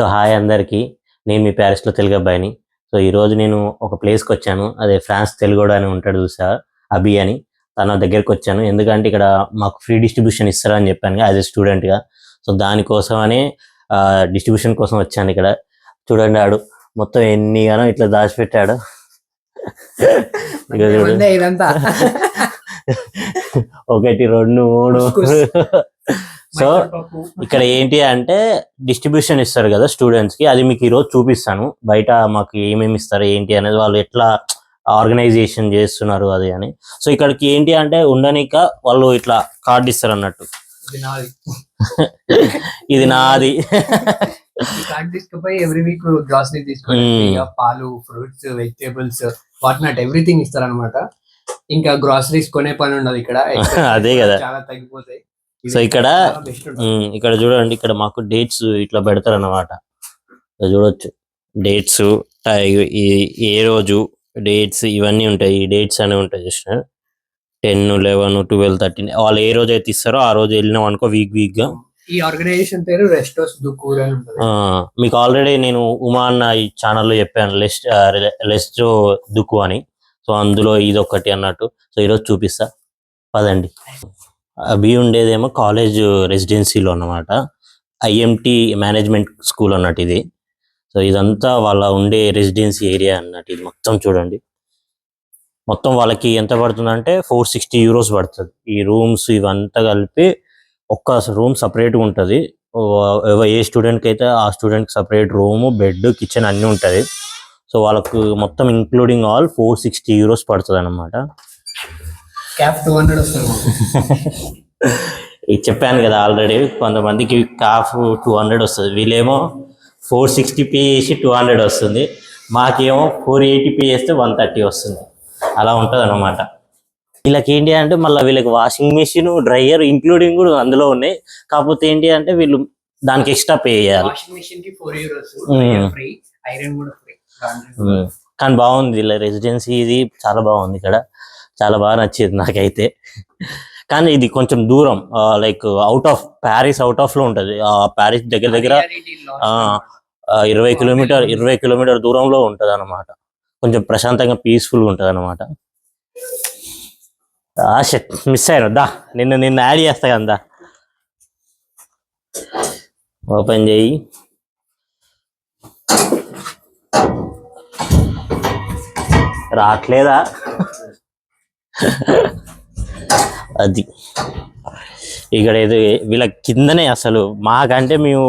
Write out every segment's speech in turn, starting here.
So hi అందరికీ. నేను మీ ప్యారిస్లో తెలుగు అబ్బాయిని. సో ఈరోజు నేను ఒక ప్లేస్కి వచ్చాను. అదే ఫ్రాన్స్ తెలుగోడు అని ఉంటాడు చూసా అభి అని. తన దగ్గరికి వచ్చాను. ఎందుకంటే ఇక్కడ మాకు ఫ్రీ డిస్ట్రిబ్యూషన్ ఇస్తారని చెప్పాను యాజ్ ఎ స్టూడెంట్గా సో దానికోసమనే డిస్ట్రిబ్యూషన్ కోసం వచ్చాను ఇక్కడ. చూడండి ఆడు మొత్తం ఎన్ని గానో ఇట్లా దాచిపెట్టాడు. ఇదంతా. ఒకటి రెండు మూడు. సో ఇక్కడ ఏంటి అంటే డిస్ట్రిబ్యూషన్ ఇస్తారు కదా స్టూడెంట్స్కి. అది మీకు ఈరోజు చూపిస్తాను. బయట మాకు ఏమేమి ఇస్తారు ఏంటి అనేది వాళ్ళు ఎట్లా ఆర్గనైజేషన్ చేస్తున్నారు అది అని. సో ఇక్కడికి ఏంటి అంటే ఉండనిక వాళ్ళు ఇట్లా కార్డు ఇస్తారు అన్నట్టు. ఇది నాది. తీసుకుపోయి ఎవ్రీ వీక్ గ్రాసరీ పాలు fruits vegetables what not everything ఇస్తారన్నమాట. ఇంకా గ్రాసరీస్ కొనే పని ఉండదు ఇక్కడ. అదే కదా. చాలా తగ్గిపోతాయి. సో ఇక్కడ ఇక్కడ చూడండి ఇక్కడ మాకు డేట్స్ ఇట్లా పెడతారు అన్నమాట చూడొచ్చు. డేట్స్ ఏ రోజు డేట్స్ ఇవన్నీ ఉంటాయి. ఈ డేట్స్ అనేవి ఉంటాయి just. Ten eleven twelve thirteen వాళ్ళు ఏ రోజు అయితే ఇస్తారో ఆ రోజు వెళ్ళినాం అనుకో వీక్ వీక్గా ఈ ఆర్గనైజేషన్ పేరు రెస్టోస్ దుకూర్ అని మీకు ఆల్రెడీ నేను ఉమా అన్న ఈ ఛానల్లో చెప్పాను లెస్ట్ లెస్ట్ దుక్కు అని. సో అందులో ఇది ఒకటి అన్నట్టు. సో ఈరోజు చూపిస్తా. పదండి. అభి ఉండేదేమో కాలేజ్ రెసిడెన్సీలో అన్నమాట. ఐఎంటి మేనేజ్మెంట్ స్కూల్ అన్నట్టు ఇది. సో ఇదంతా వాళ్ళ ఉండే రెసిడెన్సీ ఏరియా అన్నట్టు ఇది మొత్తం చూడండి. మొత్తం వాళ్ళకి ఎంత పడుతుందంటే ఫోర్ సిక్స్టీ యూరోస్ పడుతుంది. ఈ రూమ్స్ ఇవంతా కలిపి ఒక్క రూమ్ సపరేట్గా ఉంటుంది. ఏ స్టూడెంట్కి అయితే ఆ స్టూడెంట్కి సపరేట్ రూమ్ బెడ్ కిచెన్ అన్నీ ఉంటుంది. సో వాళ్ళకు మొత్తం including all four sixty euros పడుతుంది అనమాట క్యాప్ టూ హండ్రెడ్ వస్తుంది. ఇది చెప్పాను కదా ఆల్రెడీ కొంతమందికి కాఫ్ టూ హండ్రెడ్ వస్తుంది. వీళ్ళేమో ఫోర్ సిక్స్టీ పే చేసి టూ హండ్రెడ్ వస్తుంది. మాకేమో ఫోర్ ఎయిటీ పే చేస్తే వన్ థర్టీ వస్తుంది. అలా ఉంటుంది అనమాట వీళ్ళకి ఏంటి అంటే మళ్ళీ వీళ్ళకి వాషింగ్ మెషిన్ డ్రైయర్ ఇంక్లూడింగ్ కూడా అందులో ఉన్నాయి. కాకపోతే ఏంటి అంటే వీళ్ళు దానికి ఎక్స్ట్రా పే చేయాలి. కానీ బాగుంది ఇలా రెసిడెన్సీ ఇది చాలా బాగుంది ఇక్కడ. చాలా బాగా నచ్చింది నాకైతే. కానీ ఇది కొంచెం దూరం like out of Paris out ఆఫ్లో ఉంటది. ఆ ప్యారిస్ దగ్గర దగ్గర ఇరవై కిలోమీటర్ ఇరవై కిలోమీటర్ దూరంలో ఉంటది అనమాట కొంచెం ప్రశాంతంగా పీస్ఫుల్ ఉంటది అనమాట మిస్ అయ్యాను దా నిన్ను నిన్ను యాడ్ చేస్తా కదా ఓపెన్ చేయి. రావట్లేదా? అది. ఇక్కడ ఏదో వీళ్ళ కిందనే అసలు మాకంటే మేము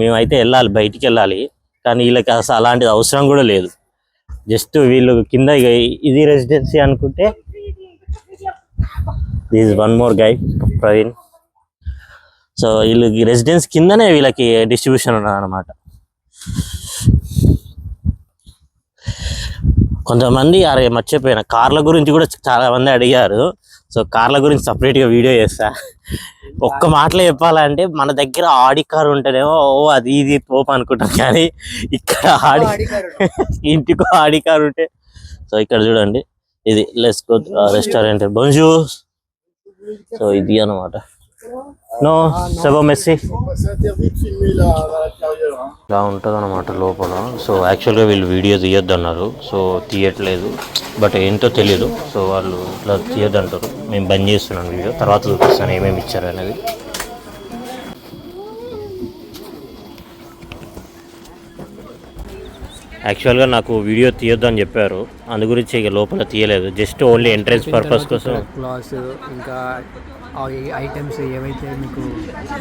మేమైతే వెళ్ళాలి బయటికి వెళ్ళాలి. కానీ వీళ్ళకి అసలు అలాంటిది అవసరం కూడా లేదు. జస్ట్ వీళ్ళు కింద ఇక ఇది రెసిడెన్సీ అనుకుంటే this one more guy Praveen so వీళ్ళు రెసిడెన్స్ కిందనే వీళ్ళకి డిస్ట్రిబ్యూషన్ ఉన్నదనమాట కొంతమంది అరే మర్చిపోయిన. కార్ల గురించి కూడా చాలా మంది అడిగారు. సో కార్ల గురించి separate గా వీడియో చేస్తా. ఒక్క మాటలో చెప్పాలంటే మన దగ్గర ఆడి కార్ ఉంటేనేమో ఓ అది ఇది పోపు అనుకుంటాం. కానీ ఇక్కడ ఆడి ఇంటికో ఆడి కార్ ఉంటే. సో ఇక్కడ చూడండి. ఇది let's go restaurant bonjour so ఇది అన్నమాట. No సెబో messy. C'est interdit ఇలా ఉంటుంది అనమాట లోపల. సో యాక్చువల్గా వీళ్ళు వీడియో తీయొద్దు అన్నారు సో తీయట్లేదు. బట్ ఏంటో తెలియదు సో వాళ్ళు ఇట్లా తీయొద్దు అంటారు మేము బంద్ చేస్తున్నాం వీడియో. తర్వాత చూపిస్తాను ఏమేమి ఇచ్చారు అనేది. యాక్చువల్గా నాకు వీడియో తీయొద్దు అని చెప్పారు. అందు గురించి ఇక లోపల తీయలేదు. జస్ట్ ఓన్లీ ఎంట్రెన్స్ పర్పస్ కోసం. క్లాస్ ఇంకా ఐటమ్స్ ఏవైతే మీకు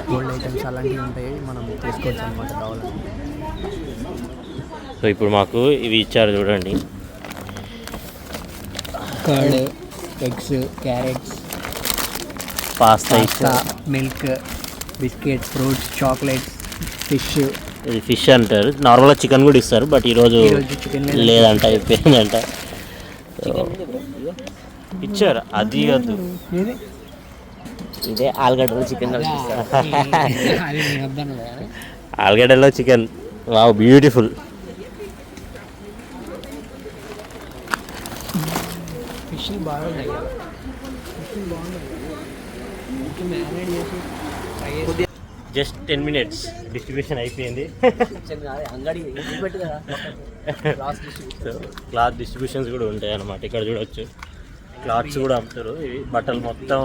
గోల్డ్ ఐటమ్స్ అలాంటివి ఉంటాయి మనం తీసుకోవచ్చు అనమాట కావాలంటే. సో ఇప్పుడు మాకు ఇవి ఇచ్చారు చూడండి. Curd eggs carrots pasta milk biscuits fruits chocolates fish ఇది ఫిష్ అంటారు. నార్మల్గా చికెన్ కూడా ఇస్తారు బట్ ఈరోజు లేదంట. అయిపోయిందంట ఇచ్చారు అది ఏది? ఇదే ఆలుగడ్డలో చికెన్ కదా ఆలుగడ్డలో చికెన్. వావ్ బ్యూటిఫుల్ ఫిష్ బాగున్నాయి. జస్ట్ టెన్ మినిట్స్ డిస్ట్రిబ్యూషన్ అయిపోయింది. సో క్లాత్ డిస్ట్రిబ్యూషన్స్ కూడా ఉంటాయి అన్నమాట. ఇక్కడ చూడొచ్చు. క్లాత్స్ కూడా అమ్ముతారు. ఇవి బట్టలు మొత్తం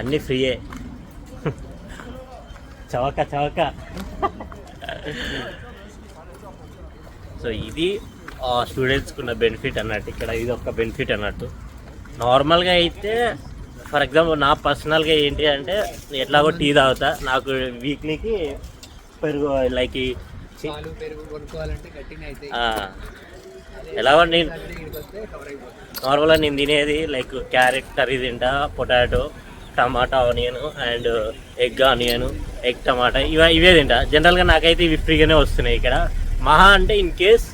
అన్నీ ఫ్రీయే. చవక చవక. సో ఇది స్టూడెంట్స్కి ఉన్న బెనిఫిట్ అన్నట్టు. ఇక్కడ ఇది ఒక బెనిఫిట్ అన్నట్టు. నార్మల్గా అయితే ఫర్ ఎగ్జాంపుల్ నా పర్సనల్గా ఏంటి అంటే ఎట్లాగో టీ తాగుతా. నాకు వీక్లీకి పెరుగు లైక్ ఎలాగో నేను నార్మల్గా నేను తినేది లైక్ క్యారెట్ కర్రీ తింటా potato tomato onion and egg onion egg tomato ఇవ ఇవే తింటా. జనరల్గా నాకైతే ఇవి ఫ్రీగానే వస్తున్నాయి ఇక్కడ. మహా అంటే ఇన్ కేస్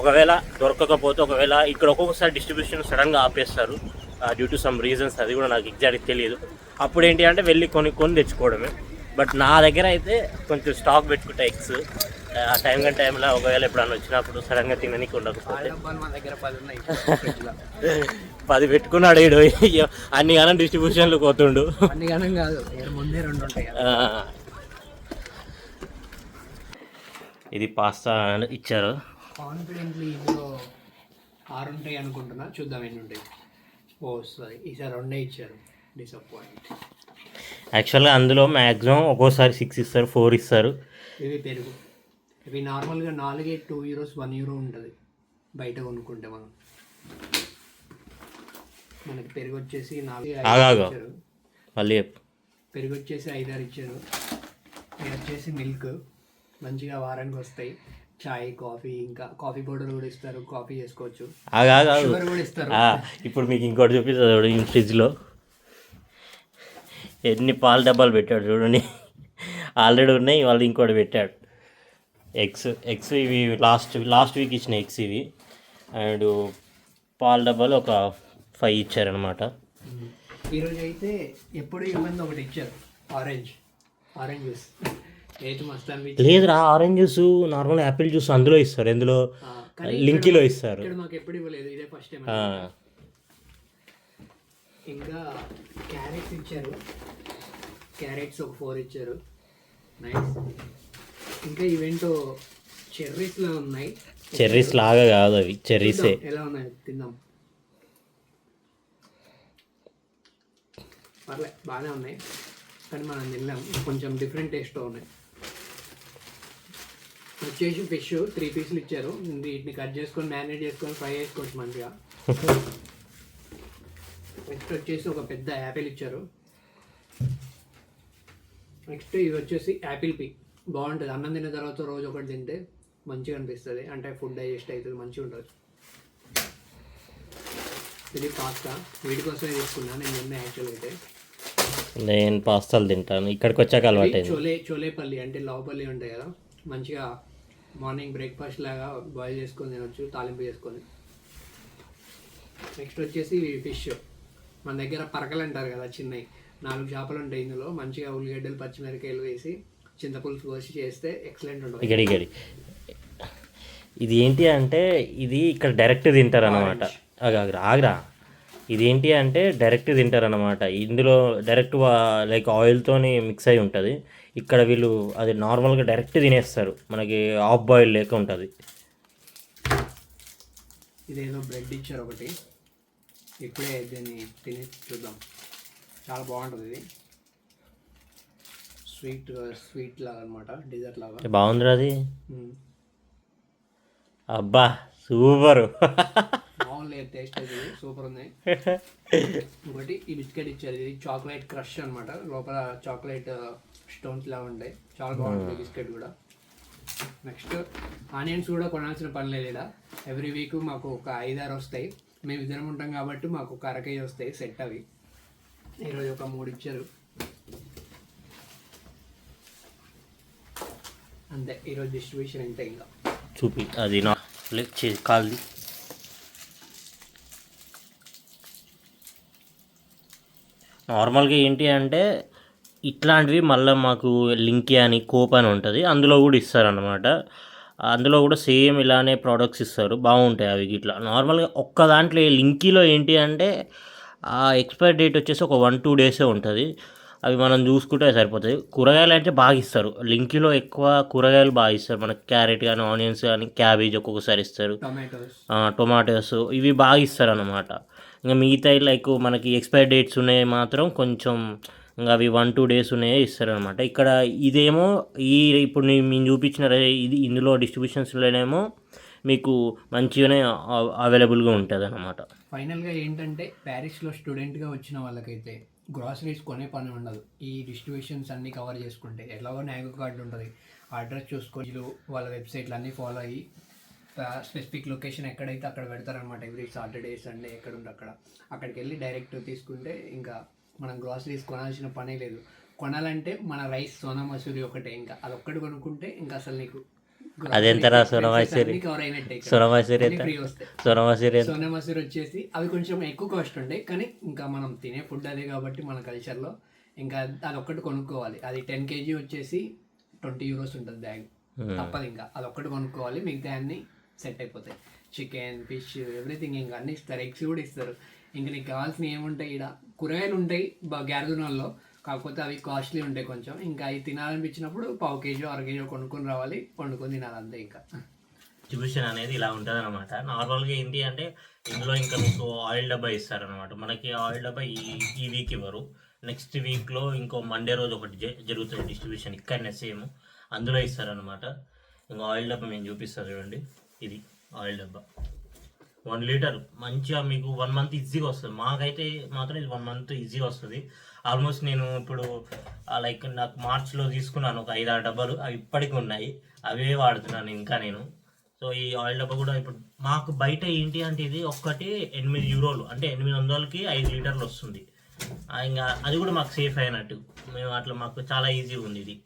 ఒకవేళ దొరకకపోతే ఒకవేళ ఇక్కడ ఒక్కొక్కసారి డిస్ట్రిబ్యూషన్ సడన్గా ఆపేస్తారు. డ్యూ టు సమ్ రీజన్స్ అది కూడా నాకు ఎగ్జాక్ట్ తెలియదు. అప్పుడు ఏంటి అంటే వెళ్ళి కొని కొని తెచ్చుకోవడమే. బట్ నా దగ్గర అయితే కొంచెం స్టాక్ పెట్టుకుంటా ఎగ్స్ ఆ టైం కానీ టైంలో ఒకవేళ ఎప్పుడన్నా వచ్చినప్పుడు సడన్గా తిననీకి ఉండకపోతే. పది పెట్టుకున్నాడు ఈడు. అన్ని గానం డిస్ట్రిబ్యూషన్లు పోతుండు. అన్ని గణం కాదు ఇక్కడ ముందే రెండు ఉంటాయి కదా. ఆ. ఇది పాస్తా ఇచ్చారు. కాన్ఫిడెంట్లీ ఇందులో ఆరు ఉంటాయి అనుకుంటున్నా. చూద్దాం ఎన్ని ఉంటాయి. ఓ సారీ ఈసారి రెండే ఇచ్చారు డిసప్పాయింట్ యాక్చువల్గా అందులో మ్యాక్సిమం ఒక్కోసారి సిక్స్ ఇస్తారు ఫోర్ ఇస్తారు. ఇవి పెరుగు. ఇవి నార్మల్గా నాలుగే టూ యూరోస్ వన్ యూరో ఉంటుంది. బయట కొనుక్కుంటే మనం. మనకి పెరుగు వచ్చేసి నాలుగు. ఇచ్చారు. మళ్ళీ. పెరుగు వచ్చేసి ఐదారు ఇచ్చారు. ఇది వచ్చేసి మిల్క్ మంచిగా వారానికి వస్తాయి. చాయ్ కాఫీ ఇంకా కాఫీ పౌడర్ కూడా ఇస్తారు కాఫీ చేసుకోవచ్చు. కూడా ఇస్తారు. ఇప్పుడు మీకు ఇంకోటి చూపిస్తుంది చూడు ఈ ఫ్రిడ్జ్లో ఎన్ని పాల డబ్బాలు పెట్టాడు చూడండి. ఆల్రెడీ ఉన్నాయి వాళ్ళు ఇంకోటి పెట్టాడు. ఎగ్స్ ఎగ్స్ ఇవి లాస్ట్ లాస్ట్ వీక్ ఇచ్చిన ఎగ్స్ ఇవి. అండ్ పాల డబ్బాలు ఒక ఫైవ్ ఇచ్చారనమాట ఈరోజు అయితే ఎప్పుడు ఇవ్వండి ఒకటి ఇచ్చారు. ఆరెంజ్ ఆరెంజ్ జ్యూస్ లేదురా orange juice normal apple juice అందులో ఇస్తారు. ఎందులో లింకీలో ఇస్తారు. ఇక్కడ మాకు ఎప్పుడు ఇవ్వలేదు. ఇదే ఫస్ట్ టైం ఆ, ఇంకా క్యారెట్స్ ఇచ్చారు. క్యారెట్స్ ఒక ఫోర్ ఇచ్చారు. నైస్ ఇంకా ఈవెంట్ చెర్రీస్లో ఉన్నాయి. చెర్రీస్ లాగా కాదు అవి. చెర్రీసే ఎలా ఉన్నాయి? తిందాం. పర్లే బాగానే ఉన్నాయి. కానీ మనం తినలేం. కొంచెం డిఫరెంట్ టేస్ట్తో ఉన్నాయి. వచ్చేసి ఫిష్ త్రీ పీసులు ఇచ్చారు. వీటిని కట్ చేసుకొని మ్యారినేట్ చేసుకొని ఫ్రై చేసుకోవచ్చు మంచిగా. నెక్స్ట్ వచ్చేసి ఒక పెద్ద యాపిల్ ఇచ్చారు. నెక్స్ట్ ఇది వచ్చేసి యాపిల్ పీ. బాగుంటుంది. అన్నం తిన్న తర్వాత రోజు ఒకటి తింటే మంచిగా అనిపిస్తుంది. అంటే ఫుడ్ డైజెస్ట్ అవుతుంది మంచిగా ఉంటుంది ఇది పాస్తా వీటి కోసమే తీసుకున్నా. నేను నిన్న యాక్చువల్ అయితే. నేను పాస్తాలు తింటాను. ఇక్కడికి వచ్చాక ఇవి అలవాటైంది చోలే చోలేపల్లి అంటే లావుపల్లి ఉంటాయి కదా. మంచిగా మార్నింగ్ బ్రేక్ఫాస్ట్ లాగా బాయిల్ చేసుకొని తినొచ్చు తాలింపు చేసుకొని. నెక్స్ట్ వచ్చేసి ఫిష్. మన దగ్గర పరకలు అంటారు కదా చిన్నవి నాలుగు చేపలు ఉంటాయి ఇందులో. మంచిగా ఉల్లిగడ్డలు పచ్చిమిరకాయలు వేసి చింతపులుసు పోసి చేస్తే ఎక్సలెంట్ ఉంటుంది. ఇది ఏంటి అంటే ఇది ఇక్కడ డైరెక్ట్ తింటారు అనమాట ఆగ్రా. ఇది ఏంటి అంటే డైరెక్ట్ తింటారు అనమాట ఇందులో డైరెక్ట్ లైక్ ఆయిల్తోని మిక్స్ అయి ఉంటుంది. ఇక్కడ వీళ్ళు అది నార్మల్గా డైరెక్ట్ తినేస్తారు. మనకి ఆఫ్ బాయిల్ లేక ఉంటుంది. ఇదేదో బ్రెడ్ ఇచ్చారు ఒకటి. ఇప్పుడే దీన్ని తిని చూద్దాం. చాలా బాగుంటుంది ఇది. స్వీట్ స్వీట్ లాగా అనమాట డిజర్ట్ లాగా. బాగుందిరా అది. అబ్బా సూపర్ బాగుంది టేస్ట్ అది సూపర్ ఉంది. ఇంకోటి ఈ బిస్కెట్ ఇచ్చారు ఇది చాక్లెట్ క్రష్ అన్నమాట. లోపల చాక్లెట్ స్టోన్స్ లాగా ఉంటాయి. చాలా బాగుంటుంది బిస్కెట్ కూడా. నెక్స్ట్ ఆనియన్స్ కూడా కొనాల్సిన పని లేదు ఇక్కడ ఎవ్రీ వీక్ మాకు ఒక ఐదారు వస్తాయి. మేము ఇద్దరం ఉంటాం కాబట్టి మాకు ఒక అర కేజీ వస్తాయి సెట్ అవి. ఈరోజు ఒక మూడు ఇచ్చారు. అంతే ఈరోజు డిస్ట్రిబ్యూషన్ ఇంతే ఇంకా. చూపి అది నా కాల్ది. నార్మల్గా ఏంటి అంటే ఇట్లాంటివి మళ్ళీ మాకు లింకి అని కోప్ అని ఉంటుంది. అందులో కూడా ఇస్తారనమాట అందులో కూడా సేమ్ ఇలానే ప్రోడక్ట్స్ ఇస్తారు. బాగుంటాయి అవి ఇట్లా నార్మల్గా ఒక్క దాంట్లో లింకీలో ఏంటి అంటే ఆ ఎక్స్పైర్ డేట్ వచ్చేసి ఒక వన్ టూ డేసే ఉంటుంది. అవి మనం చూసుకుంటే సరిపోతుంది కూరగాయలు అంటే బాగా ఇస్తారు. లింక్లో ఎక్కువ కూరగాయలు బాగా ఇస్తారు. మనకి క్యారెట్ కానీ ఆనియన్స్ కానీ క్యాబేజ్ ఒక్కొక్కసారి ఇస్తారు. టొమాటోస్ ఇవి బాగా ఇస్తారు అన్నమాట ఇంకా మిగతా లైక్ మనకి ఎక్స్పైర్ డేట్స్ ఉన్నాయి మాత్రం కొంచెం ఇంకా అవి వన్ టూ డేస్ ఉన్నాయో ఇస్తారనమాట ఇక్కడ ఇదేమో ఈ ఇప్పుడు మేము చూపించిన ఇది ఇందులో డిస్ట్రిబ్యూషన్స్లోనేమో మీకు మంచిగానే అవైలబుల్గా ఉంటుంది అనమాట ఫైనల్గా ఏంటంటే ప్యారిస్లో స్టూడెంట్గా వచ్చిన వాళ్ళకైతే గ్రాసరీస్ కొనే పని ఉండదు. ఈ డిస్ట్రిబ్యూషన్స్ అన్నీ కవర్ చేసుకుంటే ఎలాగో నాగో కార్డు ఉంటుంది. అడ్రస్ చూసుకొని వాళ్ళ వెబ్సైట్లు అన్నీ ఫాలో అయ్యి స్పెసిఫిక్ లొకేషన్ ఎక్కడైతే అక్కడ పెడతారనమాట ఎవ్రీ సాటర్డే సండే ఎక్కడ ఉంటే అక్కడ. అక్కడికి వెళ్ళి డైరెక్ట్ తీసుకుంటే ఇంకా మనం గ్రాసరీస్ కొనాల్సిన పనే లేదు. కొనాలంటే మన రైస్ సోనా మసూరి ఒకటే ఇంకా. అదొక్కటి కొనుక్కుంటే ఇంకా అసలు నీకు అదెంతరా సోనా మసూరి? కవర్ అయినట్టే ఇక్కడ. సోనా మసూరి అన్నీ ఎంత? free వస్తాయి. సోనా మసూరి ఎంత? సోనా మసూరి వచ్చేసి అవి కొంచెం ఎక్కువ కాస్ట్ ఉంటాయి కానీ ఇంకా మనం తినే ఫుడ్ అదే కాబట్టి మన కల్చర్లో ఇంకా అది ఒక్కటి కొనుక్కోవాలి. అది టెన్ కేజీ వచ్చేసి ట్వంటీ యూరోస్ ఉంటుంది బ్యాగ్ తప్పదు ఇంకా. అది ఒక్కటి కొనుక్కోవాలి. మిగతా అన్ని సెట్ అయిపోతాయి. చికెన్ ఫిష్ ఎవ్రీథింగ్ ఇంకా అన్ని ఇస్తారు ఎగ్స్ కూడా ఇస్తారు. ఇంకా నీకు కావాల్సినవి ఏముంటాయి ఇక్కడ కూరగాయలు ఉంటాయి గ్యారదునాల్లో కాకపోతే అవి కాస్ట్లీ ఉంటాయి కొంచెం. ఇంకా అవి తినాలనిపించినప్పుడు పావు కేజీ అర కేజీ కొనుక్కొని రావాలి. వండుకొని తినాలి అంతే ఇంకా. డిస్ట్రిబ్యూషన్ అనేది ఇలా ఉంటుంది అనమాట నార్మల్గా ఏంటి అంటే ఇందులో ఇంకా మీకు ఆయిల్ డబ్బా ఇస్తారనమాట మనకి ఆయిల్ డబ్బా ఈ ఈ వీక్ ఇవ్వరు. నెక్స్ట్ వీక్లో ఇంకో మండే రోజు ఒకటి జ- జరుగుతుంది డిస్ట్రిబ్యూషన్ ఇక్కడనే సేమ్ అందులో ఇస్తారనమాట ఇంకా ఆయిల్ డబ్బా మేము చూపిస్తాను చూడండి. ఇది ఆయిల్ డబ్బా. వన్ లీటర్ మంచిగా మీకు వన్ మంత్ ఈజీగా వస్తుంది. మాకైతే మాత్రం ఇది వన్ మంత్ ఈజీగా వస్తుంది. ఆల్మోస్ట్ నేను ఇప్పుడు లైక్ నాకు మార్చ్లో తీసుకున్నాను ఒక ఐదు ఆరు డబ్బాలు. అవి ఇప్పటికి ఉన్నాయి. అవే వాడుతున్నాను ఇంకా నేను. సో ఈ ఆయిల్ డబ్బా కూడా ఇప్పుడు మాకు బయట ఏంటి అంటే ఇది ఒక్కటి ఎనిమిది యూరోలు. అంటే ఎనిమిది వందలకి ఐదు లీటర్లు వస్తుంది. ఇంకా అది కూడా మాకు సేఫ్ అయినట్టు. మేము అట్లా మాకు చాలా ఈజీగా ఉంది ఇది.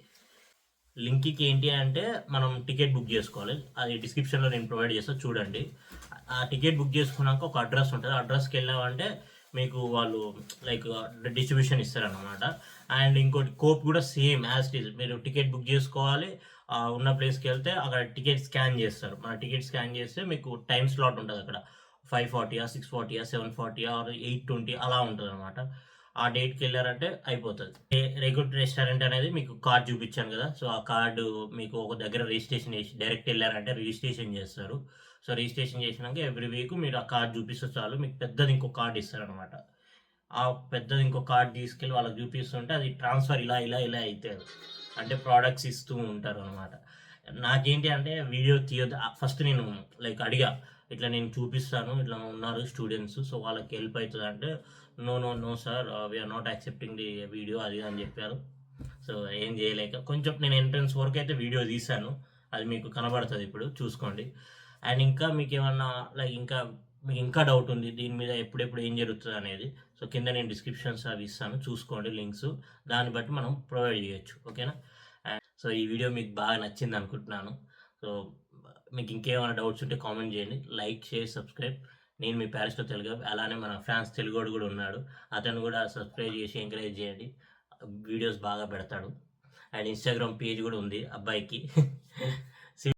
లింక్కి ఏంటి అంటే మనం టికెట్ బుక్ చేసుకోవాలి. అది డిస్క్రిప్షన్లో నేను ప్రొవైడ్ చేస్తాను చూడండి. ఆ టికెట్ బుక్ చేసుకున్నాక ఒక అడ్రస్ ఉంటుంది. అడ్రస్కి వెళ్ళామంటే మీకు వాళ్ళు లైక్ డిస్ట్రిబ్యూషన్ ఇస్తారనమాట అండ్ ఇంకోటి కోప్ కూడా సేమ్ యాజ్ ఇట్ ఈజ్. మీరు టికెట్ బుక్ చేసుకోవాలి. ఉన్న ప్లేస్కి వెళ్తే అక్కడ టికెట్ స్కాన్ చేస్తారు. మన టికెట్ స్కాన్ చేస్తే మీకు టైం స్లాట్ ఉంటుంది అక్కడ. ఫైవ్ ఫార్టీయా సిక్స్ ఫార్టీయా సెవెన్ ఫార్టీయా ఆర్ ఎయిట్ ట్వంటీ అలా ఉంటుంది అనమాట ఆ డేట్కి వెళ్ళారంటే అయిపోతుంది. రేగుట్ రెస్టారెంట్ అనేది మీకు కార్డ్ చూపించాను కదా సో ఆ కార్డు మీకు ఒక దగ్గర రిజిస్ట్రేషన్ చేసి డైరెక్ట్ వెళ్ళారంటే రిజిస్ట్రేషన్ చేస్తారు. సో రిజిస్ట్రేషన్ చేసినాక ఎవ్రీ వీక్ మీరు ఆ కార్డు చూపిస్తే చాలు మీకు పెద్దది ఇంకో కార్డు ఇస్తారనమాట ఆ పెద్దది ఇంకో కార్డు తీసుకెళ్ళి వాళ్ళకి చూపిస్తుంటే అది ట్రాన్స్ఫర్ ఇలా ఇలా ఇలా అవుతుంది అంటే ప్రోడక్ట్స్ ఇస్తూ ఉంటారు అనమాట నాకేంటి అంటే వీడియో తీయొద్దు. ఫస్ట్ నేను లైక్ అడిగా ఇట్లా నేను చూపిస్తాను ఇట్లా ఉన్నారు స్టూడెంట్స్ సో వాళ్ళకి హెల్ప్ అవుతుంది అంటే no no no sir we are not accepting the video అది అని చెప్పారు. సో ఏం చేయలేక కొంచెం నేను ఎంట్రన్స్ వరకు అయితే వీడియో తీశాను. అది మీకు కనబడుతుంది ఇప్పుడు చూసుకోండి. అండ్ ఇంకా మీకు ఏమన్నా లైక్ ఇంకా మీకు ఇంకా డౌట్ ఉంది దీని మీద ఎప్పుడెప్పుడు ఏం జరుగుతుంది అనేది సో కింద నేను డిస్క్రిప్షన్స్ అవి ఇస్తాను. చూసుకోండి లింక్స్ దాన్ని బట్టి మనం ప్రొవైడ్ చేయొచ్చు. ఓకేనా సో ఈ వీడియో మీకు బాగా నచ్చింది అనుకుంటున్నాను. సో మీకు ఇంకేమైనా డౌట్స్ ఉంటే కామెంట్ చేయండి. Like share subscribe. నేను మీ ప్యారిస్లో తెలుగు అలానే మన ఫ్యాన్స్ తెలుగుడు కూడా ఉన్నాడు. అతను కూడా సబ్స్క్రైబ్ చేసి ఎంకరేజ్ చేయండి. వీడియోస్ బాగా పెడతాడు. అండ్ ఇన్స్టాగ్రామ్ పేజ్ కూడా ఉంది అబ్బాయికి.